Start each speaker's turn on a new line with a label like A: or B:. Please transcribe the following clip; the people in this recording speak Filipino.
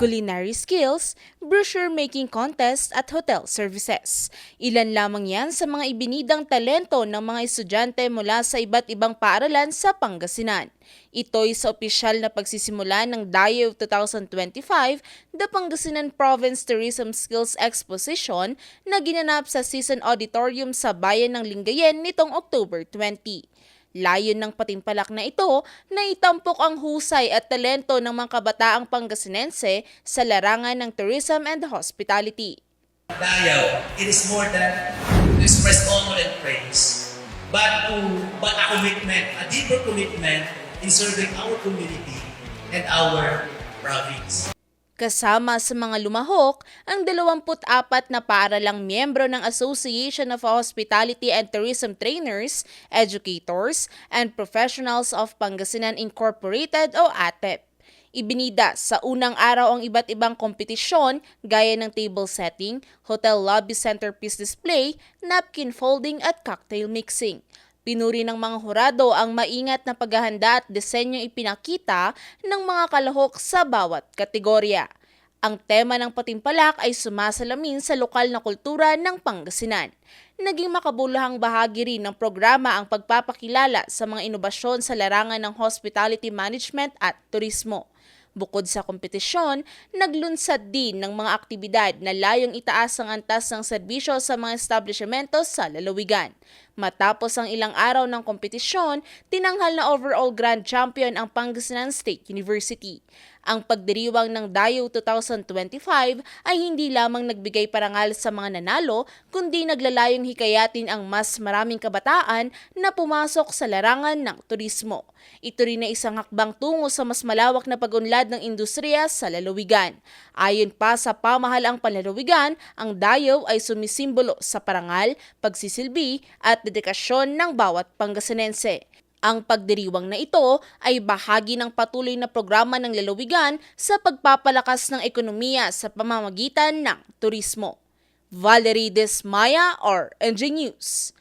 A: culinary skills, brochure making contest at hotel services. Ilan lamang yan sa mga ibinidang talento ng mga estudyante mula sa iba't ibang paaralan sa Pangasinan. Ito'y sa opisyal na pagsisimula ng DAYO 2025, The Pangasinan Province Tourism Skills Exposition na ginanap sa Season Auditorium sa Bayan ng Lingayen nitong October 20. Layon ng patimpalak na ito na itampok ang husay at talento ng mga kabataang Pangasinense sa larangan ng tourism and hospitality.
B: Dayaw, it is more than to express honor and praise, but to but a commitment, a deeper commitment in serving our community and our province.
A: Kasama sa mga lumahok ang 24 na paaralang miyembro ng Association of Hospitality and Tourism Trainers, Educators, and Professionals of Pangasinan Incorporated o ATEP. Ibinida sa unang araw ang iba't ibang kompetisyon gaya ng table setting, hotel lobby centerpiece display, napkin folding at cocktail mixing. Pinuri ng mga hurado ang maingat na paghahanda at disenyong ipinakita ng mga kalahok sa bawat kategorya. Ang tema ng patimpalak ay sumasalamin sa lokal na kultura ng Pangasinan. Naging makabuluhang bahagi rin ng programa ang pagpapakilala sa mga inobasyon sa larangan ng hospitality management at turismo. Bukod sa kompetisyon, naglunsad din ng mga aktibidad na layong itaas ang antas ng serbisyo sa mga establishmento sa lalawigan. Matapos ang ilang araw ng kompetisyon, tinanghal na overall grand champion ang Pangasinan State University. Ang pagdiriwang ng DAYO 2025 ay hindi lamang nagbigay parangal sa mga nanalo, kundi naglalayong hikayatin ang mas maraming kabataan na pumasok sa larangan ng turismo. Ito rin ay isang hakbang tungo sa mas malawak na pag-unlad ng industriya sa lalawigan. Ayon pa sa pamahalaang panlalawigan, ang DAYO ay sumisimbolo sa parangal, pagsisilbi at dedikasyon ng bawat Pangasinense. Ang pagdiriwang na ito ay bahagi ng patuloy na programa ng lalawigan sa pagpapalakas ng ekonomiya sa pamamagitan ng turismo. Valerie Desmaya or NG News.